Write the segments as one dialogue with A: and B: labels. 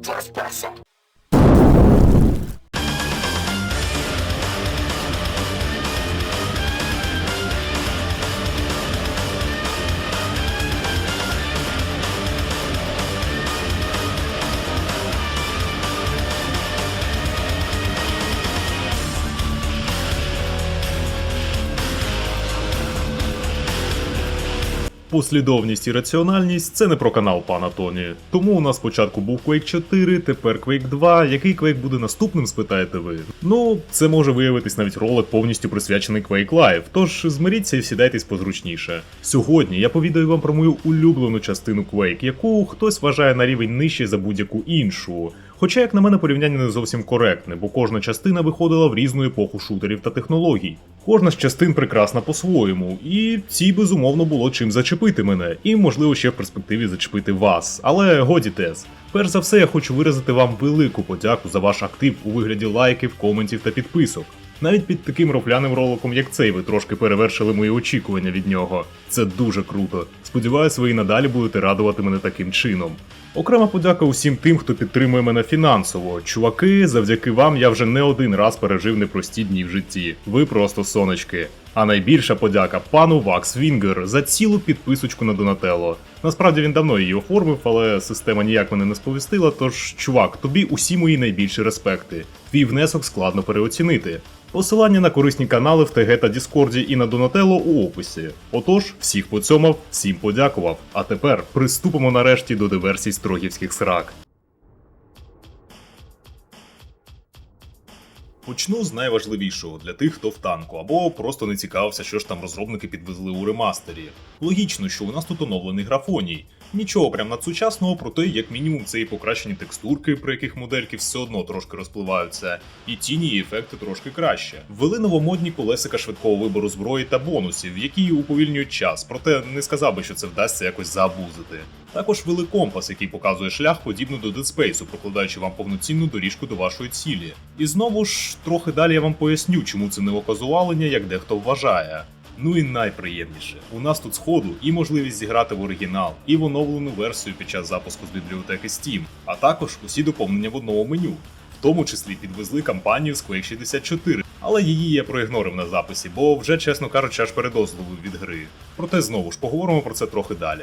A: Just press it. Послідовність і раціональність це не про канал пана Тоні. Тому у нас спочатку був Quake 4, тепер Quake 2. Який Quake буде наступним, спитаєте ви? Ну, це може виявитись навіть ролик повністю присвячений Quake Live, тож змиріться і сідайтесь позручніше. Сьогодні я повідаю вам про мою улюблену частину Quake, яку хтось вважає на рівень нижче за будь-яку іншу. Хоча, як на мене, порівняння не зовсім коректне, бо кожна частина виходила в різну епоху шутерів та технологій. Кожна з частин прекрасна по-своєму, і цій безумовно було чим зачепити мене, і можливо ще в перспективі зачепити вас. Але годі тез. Перш за все, я хочу виразити вам велику подяку за ваш актив у вигляді лайків, коментів та підписок. Навіть під таким рофляним роликом, як цей, ви трошки перевершили мої очікування від нього. Це дуже круто. Сподіваюсь, ви і надалі будете радувати мене таким чином. Окрема подяка усім тим, хто підтримує мене фінансово. Чуваки, завдяки вам я вже не один раз пережив непрості дні в житті. Ви просто сонечки. А найбільша подяка пану Вакс Вінгер за цілу підписочку на Донателло. Насправді він давно її оформив, але система ніяк мене не сповістила. Тож, чувак, тобі усі мої найбільші респекти. Твій внесок складно переоцінити. Посилання на корисні канали в ТГ та Діскорді і на Донателло у описі. Отож, всіх поцьомав, всім подякував. А тепер приступимо нарешті до диверсій строгівських срак. Почну з найважливішого для тих, хто в танку, або просто не цікавився, що ж там розробники підвезли у ремастері. Логічно, що у нас тут оновлений графоній. Нічого прям надсучасного, проте як мінімум це і покращені текстурки, при яких модельки все одно трошки розпливаються, і тіні і ефекти трошки краще. Ввели новомодні колесика швидкого вибору зброї та бонусів, які уповільнюють час, проте не сказав би, що це вдасться якось заабузити. Також ввели компас, який показує шлях подібно до Dead Space, прокладаючи вам повноцінну доріжку до вашої цілі. І знову ж трохи далі я вам поясню, чому це не оказувалення, як дехто вважає. Ну і найприємніше, у нас тут сходу і можливість зіграти в оригінал, і в оновлену версію під час запуску з бібліотеки Steam, а також усі доповнення в одному меню. В тому числі підвезли кампанію з Quake 64, але її я проігнорив на записі, бо вже, чесно кажучи, аж передозловив від гри. Проте знову ж поговоримо про це трохи далі.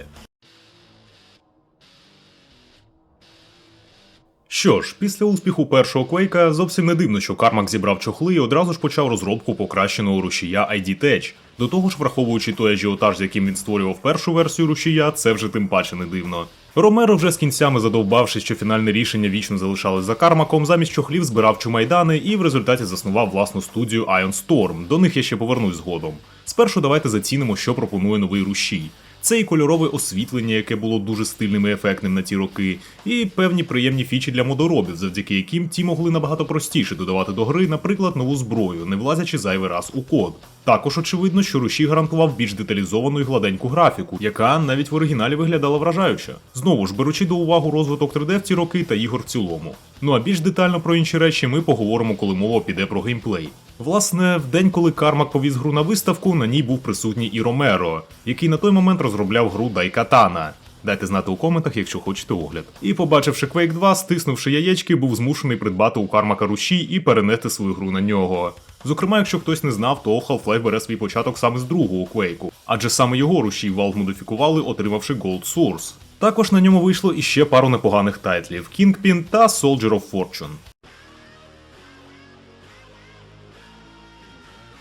A: Що ж, після успіху першого квейка зовсім не дивно, що Кармак зібрав чохли і одразу ж почав розробку покращеного рушія ID Tech. До того ж, враховуючи той ажіотаж, з яким він створював першу версію рушія, це вже тим паче не дивно. Ромеро вже з кінцями задовбавши, що фінальне рішення вічно залишалось за Кармаком, замість чохлів збирав чумайдани і в результаті заснував власну студію Ion Storm. До них я ще повернусь згодом. Спершу давайте зацінимо, що пропонує новий рушій. Це і кольорове освітлення, яке було дуже стильним і ефектним на ті роки, і певні приємні фічі для модоробів, завдяки яким ті могли набагато простіше додавати до гри, наприклад, нову зброю, не влазячи зайвий раз у код. Також очевидно, що рушій гарантував більш деталізовану і гладеньку графіку, яка навіть в оригіналі виглядала вражаюче. Знову ж беручи до уваги розвиток 3D в ці роки та ігор в цілому. Ну а більш детально про інші речі ми поговоримо, коли мова піде про геймплей. Власне, в день, коли Кармак повіз гру на виставку, на ній був присутній і Ромеро, який на той момент розробляв гру Дайкатана. Дайте знати у коментах, якщо хочете огляд. І побачивши Quake 2, стиснувши яєчки, був змушений придбати у Кармака рушій і перенести свою гру на нього. Зокрема, якщо хтось не знав, то Half-Life бере свій початок саме з другого Quake, адже саме його рушій Valve модифікували, отримавши Gold Source. Також на ньому вийшло іще пару непоганих тайтлів: Kingpin та Soldier of Fortune.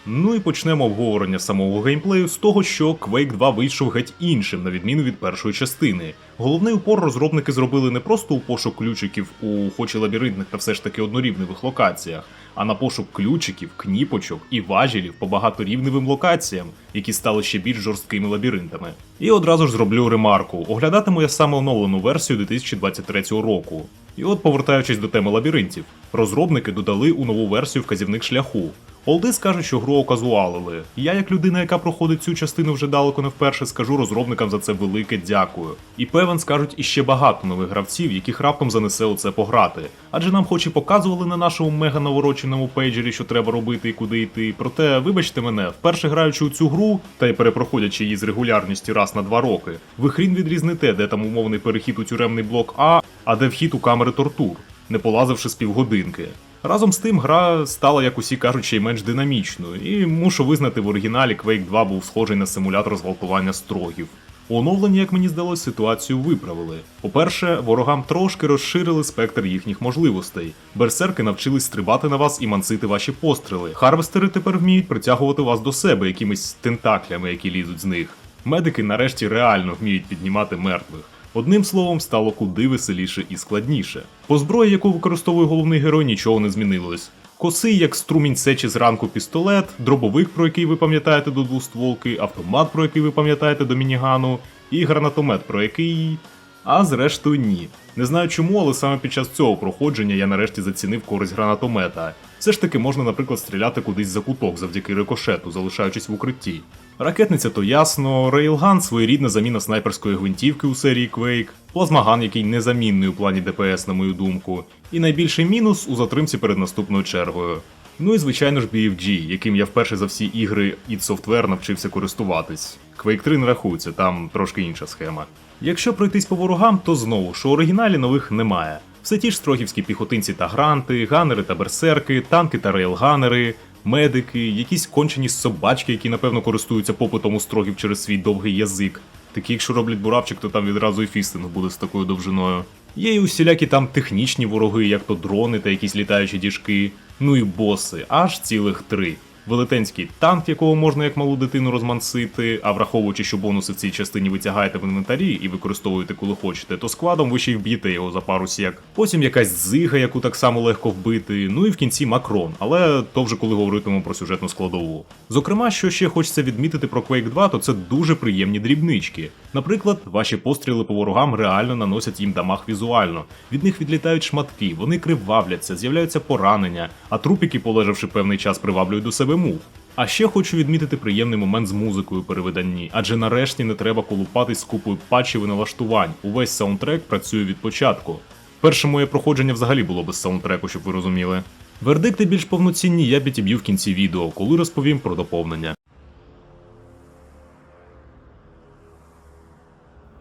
A: Ну і почнемо обговорення самого геймплею з того, що Quake 2 вийшов геть іншим, на відміну від першої частини. Головний упор розробники зробили не просто у пошук ключиків у хоч і лабіринтних та все ж таки однорівневих локаціях, а на пошук ключиків, кніпочок і важелів по багаторівневим локаціям, які стали ще більш жорсткими лабіринтами. І одразу ж зроблю ремарку: оглядатиму я саме оновлену версію 2023 року. І от, повертаючись до теми лабіринтів, розробники додали у нову версію вказівник шляху. Олди скаже, що гру оказуалили. Я, як людина, яка проходить цю частину вже далеко не вперше, скажу розробникам за це велике дякую. І певен скажуть іще багато нових гравців, яких раптом занесе у це пограти. Адже нам хоч і показували на нашому мега навороченому пейджері, що треба робити і куди йти. Проте, вибачте мене, вперше граючи у цю гру, та й перепроходячи її з регулярністю раз на два роки, ви хрін відрізнете, де там умовний перехід у тюремний блок А, а де вхід у камери тортур, не полазивши з півгодинки. Разом з тим, гра стала, як усі кажуть, ще й менш динамічною, і мушу визнати, в оригіналі Quake 2 був схожий на симулятор зґвалтування строгів. У оновленні, як мені здалось, ситуацію виправили. По-перше, ворогам трошки розширили спектр їхніх можливостей. Берсерки навчились стрибати на вас і мансити ваші постріли. Харвестери тепер вміють притягувати вас до себе якимись тентаклями, які лізуть з них. Медики нарешті реально вміють піднімати мертвих. Одним словом, стало куди веселіше і складніше. По зброї, яку використовує головний герой, нічого не змінилось. Косий, як струмінь сечі зранку пістолет, дробовик, про який ви пам'ятаєте до двостволки, автомат, про який ви пам'ятаєте до мінігану, і гранатомет, про який. А зрештою ні. Не знаю чому, але саме під час цього проходження я нарешті зацінив користь гранатомета. Все ж таки можна, наприклад, стріляти кудись за куток завдяки рикошету, залишаючись в укритті. Ракетниця то ясно, рейлган своєрідна заміна снайперської гвинтівки у серії Quake, плазмаган, який незамінний у плані ДПС, на мою думку, і найбільший мінус у затримці перед наступною чергою. Ну і звичайно ж BFG, яким я вперше за всі ігри id Software навчився користуватись. Quake 3 не рахується, там трошки інша схема. Якщо пройтись по ворогам, то знову що у оригіналі нових немає. Все ті ж строгівські піхотинці та гранти, ганери та берсерки, танки та рейлганери, медики, якісь кончені собачки, які напевно користуються попитом у строгів через свій довгий язик. Такі, якщо роблять буравчик, то там відразу і фістинг буде з такою довжиною. Є й усілякі там технічні вороги, як то дрони та якісь літаючі діжки, ну і боси, аж цілих три. Велетенський танк, якого можна як малу дитину розмансити, а враховуючи, що бонуси в цій частині ви тягаєте в інвентарі і використовуєте коли хочете, то складом ви ще й вб'єте його за пару сек. Потім якась зига, яку так само легко вбити, ну і в кінці Макрон, але то вже коли говоритимемо про сюжетну складову. Зокрема, що ще хочеться відмітити про Quake 2, то це дуже приємні дрібнички. Наприклад, ваші постріли по ворогам реально наносять їм дамаг візуально. Від них відлітають шматки, вони кривавляться, з'являються поранення, а трупіки, полежавши певний час, приваблюють до себе мув. А ще хочу відмітити приємний момент з музикою перевиданні, адже нарешті не треба колупатись з купою патчів і налаштувань. Увесь саундтрек працює від початку. Перше моє проходження взагалі було без саундтреку, щоб ви розуміли. Вердикти більш повноцінні я підіб'ю в кінці відео, коли розповім про доповнення.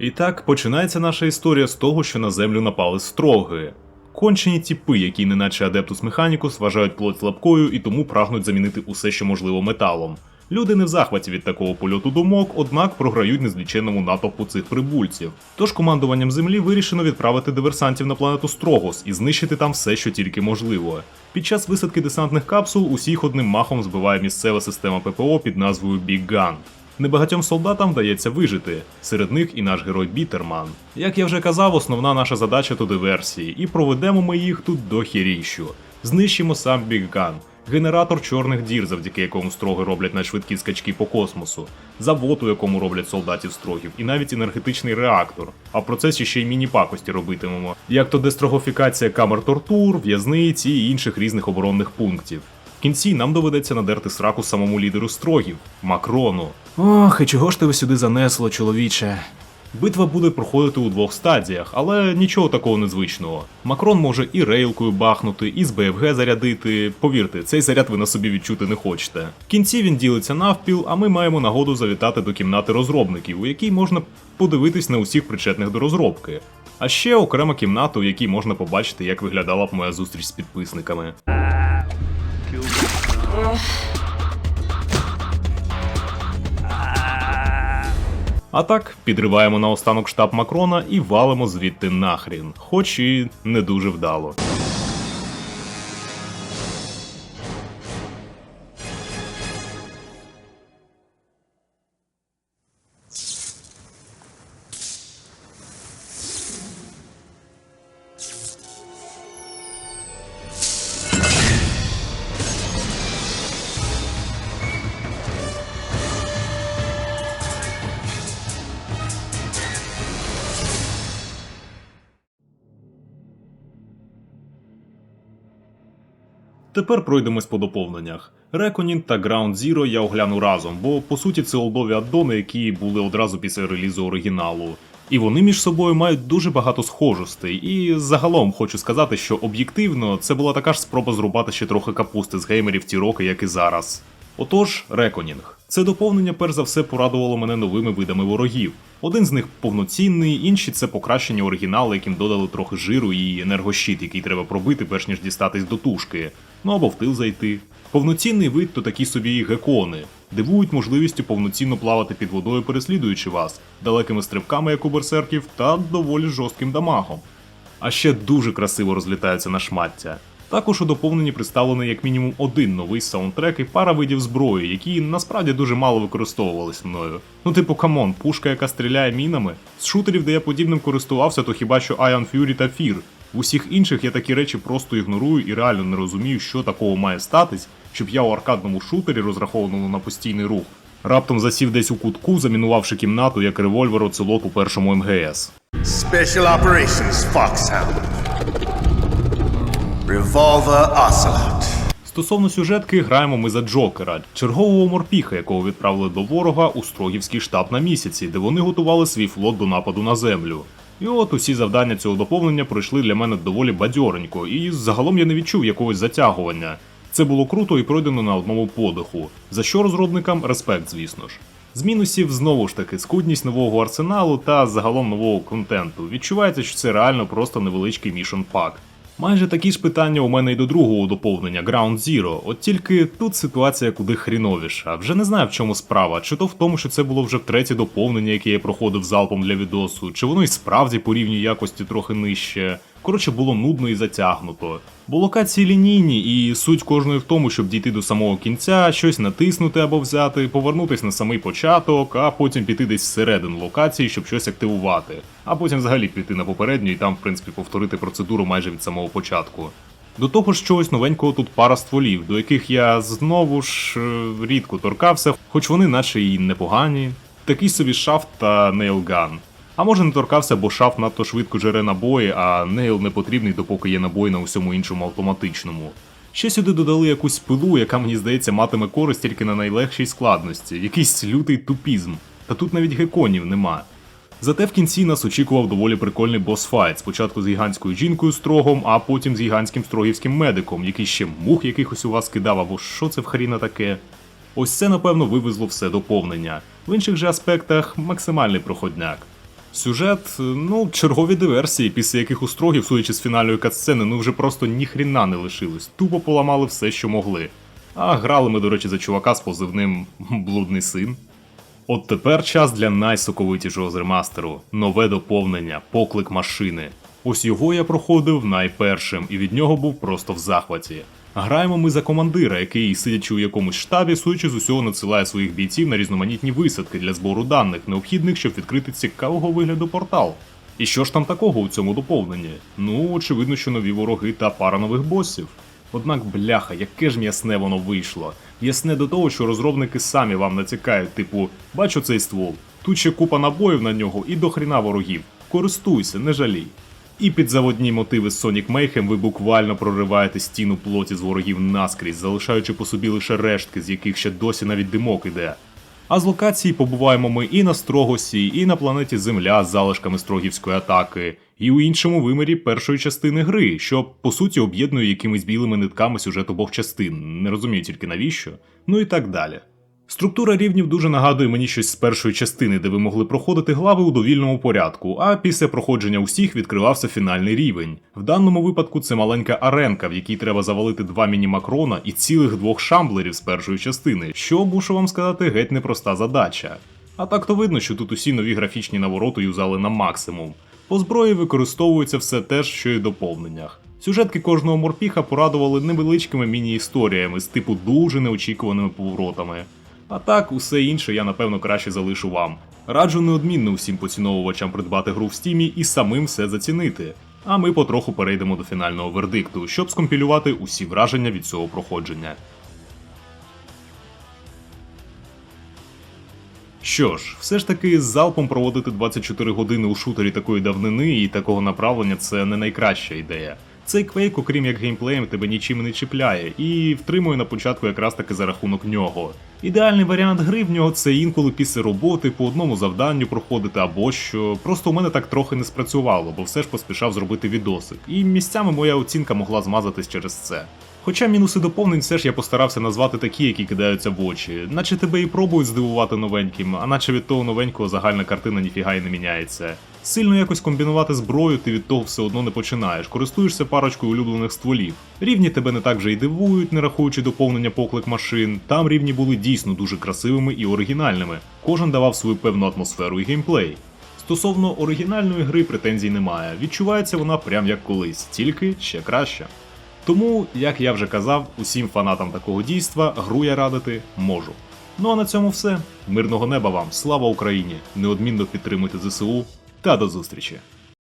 A: І так починається наша історія з того, що на землю напали строги. Кончені тіпи, які, неначе Адептус Механікус, вважають плоть слабкою і тому прагнуть замінити усе, що можливо металом. Люди не в захваті від такого польоту думок, однак програють незліченному натовпу цих прибульців. Тож командуванням землі вирішено відправити диверсантів на планету Строгос і знищити там все, що тільки можливо. Під час висадки десантних капсул усіх одним махом збиває місцева система ППО під назвою Big Gun. Небагатьом солдатам вдається вижити, серед них і наш герой Бітерман. Як я вже казав, основна наша задача то диверсії, і проведемо ми їх тут до хіріщу. Знищимо сам Бігган, генератор чорних дір, завдяки якому строги роблять надшвидкі скачки по космосу, завод, у якому роблять солдатів строгів, і навіть енергетичний реактор. А в процесі ще й міні-пакості робитимемо, як то дестрогофікація камер тортур, в'язниці і інших різних оборонних пунктів. В кінці нам доведеться надерти сраку самому лідеру строгів Макрону. Ох, і чого ж тебе сюди занесло, чоловіче? Битва буде проходити у двох стадіях, але нічого такого незвичного. Макрон може і рейлкою бахнути, і з БФГ зарядити. Повірте, цей заряд ви на собі відчути не хочете. В кінці він ділиться навпіл, а ми маємо нагоду завітати до кімнати розробників, у якій можна подивитись на усіх причетних до розробки. А ще окрема кімната, у якій можна побачити, як виглядала б моя зустріч з підписниками. А так, підриваємо наостанок штаб Макрона і валимо звідти нахрін, хоч і не дуже вдало. Тепер пройдемось по доповненнях. Reckoning та Ground Zero я огляну разом, бо по суті це олдові аддони, які були одразу після релізу оригіналу. І вони між собою мають дуже багато схожостей. І загалом хочу сказати, що об'єктивно це була така ж спроба зрубати ще трохи капусти з геймерів ті роки, як і зараз. Отож, Reckoning. Це доповнення перш за все порадувало мене новими видами ворогів. Один з них повноцінний, інші це покращення оригіналу, яким додали трохи жиру і енергощит, який треба пробити, перш ніж дістатись до тушки, ну або в тил зайти. Повноцінний вид то такі собі гекони. Дивують можливістю повноцінно плавати під водою, переслідуючи вас, далекими стрибками, як у берсерків, та доволі жорстким дамагом. А ще дуже красиво розлітаються на шмаття. Також у доповненні представлений як мінімум один новий саундтрек і пара видів зброї, які насправді дуже мало використовувались мною. Ну, типу, камон, пушка, яка стріляє мінами. З шутерів, де я подібним користувався, то хіба що Ion Fury та Fear. В усіх інших я такі речі просто ігнорую і реально не розумію, що такого має статись, щоб я у аркадному шутері, розрахованому на постійний рух, раптом засів десь у кутку, замінувавши кімнату як револьвер оцелот у першому МГС.
B: Special Operations Foxhound. Revolver Ocelot.
A: Стосовно сюжетки, граємо ми за Джокера, чергового морпіха, якого відправили до ворога у Строгівський штаб на місяці, де вони готували свій флот до нападу на землю. І от усі завдання цього доповнення пройшли для мене доволі бадьоренько, і загалом я не відчув якогось затягування. Це було круто і пройдено на одному подиху. За що розробникам респект, звісно ж. З мінусів знову ж таки скудність нового арсеналу та загалом нового контенту. Відчувається, що це реально просто невеличкий мішен пак. Майже такі ж питання у мене й до другого доповнення Ground Zero, от тільки тут ситуація куди хріновіша. Вже не знаю в чому справа, чи то в тому, що це було вже третє доповнення, яке я проходив залпом для відосу, чи воно і справді по рівню якості трохи нижче. Коротше, було нудно і затягнуто. Бо локації лінійні, і суть кожної в тому, щоб дійти до самого кінця, щось натиснути або взяти, повернутись на самий початок, а потім піти десь всередину локації, щоб щось активувати. А потім взагалі піти на попередню і там, в принципі, повторити процедуру майже від самого початку. До того ж чогось новенького тут пара стволів, до яких я знову ж е, рідко торкався, хоч вони наче і непогані. Такий собі шафт та нейлган. А може не торкався, бо шаф надто швидко жере набої, а нейл не потрібний, допоки є набої на усьому іншому автоматичному. Ще сюди додали якусь пилу, яка мені здається матиме користь тільки на найлегшій складності, якийсь лютий тупізм. Та тут навіть геконів нема. Зате в кінці нас очікував доволі прикольний босфайт, спочатку з гігантською жінкою строгом, а потім з гігантським строгівським медиком, який ще мух якихось у вас кидав, або що це в хріна таке. Ось це, напевно, вивезло все доповнення. В інших же аспектах максимальний проходняк. Сюжет, ну, чергові диверсії, після яких у судячи з фінальної катсцени, ну вже просто ніхріна не лишилось. Тупо поламали все, що могли. А грали ми, до речі, за чувака з позивним Блудний син. От тепер час для найсоковитішого з ремастеру нове доповнення, поклик машини. Ось його я проходив найпершим, і від нього був просто в захваті. Граємо ми за командира, який, сидячи у якомусь штабі, судячи з усього надсилає своїх бійців на різноманітні висадки для збору даних, необхідних, щоб відкрити цікавого вигляду портал. І що ж там такого у цьому доповненні? Ну, очевидно, що нові вороги та пара нових босів. Однак, бляха, яке ж м'ясне воно вийшло. Ясне до того, що розробники самі вам натякають, типу, бачу цей ствол, тут ще купа набоїв на нього і до хріна ворогів. Користуйся, не жалій. І під заводні мотиви з Sonic Mayhem ви буквально прориваєте стіну плоті з ворогів наскрізь, залишаючи по собі лише рештки, з яких ще досі навіть димок іде. А з локації побуваємо ми і на Строгосі, і на планеті Земля з залишками Строгівської атаки, і у іншому вимірі першої частини гри, що по суті об'єднує якимись білими нитками сюжет обох частин, не розумію тільки навіщо, ну і так далі. Структура рівнів дуже нагадує мені щось з першої частини, де ви могли проходити глави у довільному порядку, а після проходження усіх відкривався фінальний рівень. В даному випадку це маленька аренка, в якій треба завалити два міні-макрона і цілих двох шамблерів з першої частини, що мушу вам сказати геть непроста задача. А так то видно, що тут усі нові графічні навороти юзали на максимум. По зброї використовується все те що й доповненнях. Сюжетки кожного морпіха порадували невеличкими міні-історіями з типу дуже неочікуваними поворотами. А так, усе інше я напевно краще залишу вам. Раджу неодмінно усім поціновувачам придбати гру в стімі і самим все зацінити. А ми потроху перейдемо до фінального вердикту, щоб скомпілювати усі враження від цього проходження. Що ж, все ж таки з залпом проводити 24 години у шутері такої давнини і такого направлення це не найкраща ідея. Цей квейк, окрім як геймплеєм, тебе нічим не чіпляє, і втримує на початку якраз таки за рахунок нього. Ідеальний варіант гри в нього це інколи після роботи по одному завданню проходити або що. Просто у мене так трохи не спрацювало, бо все ж поспішав зробити відосик, і місцями моя оцінка могла змазатись через це. Хоча мінуси доповнень все ж я постарався назвати такі, які кидаються в очі, наче тебе і пробують здивувати новеньким, а наче від того новенького загальна картина ніфіга й не міняється. Сильно якось комбінувати зброю ти від того все одно не починаєш, користуєшся парочкою улюблених стволів. Рівні тебе не так вже й дивують, не рахуючи доповнення поклик машин. Там рівні були дійсно дуже красивими і оригінальними. Кожен давав свою певну атмосферу і геймплей. Стосовно оригінальної гри претензій немає. Відчувається вона прям як колись, тільки ще краще. Тому, як я вже казав, усім фанатам такого дійства гру я радити можу. Ну а на цьому все. Мирного неба вам, слава Україні! Неодмінно підтримуйте ЗСУ та до зустрічі!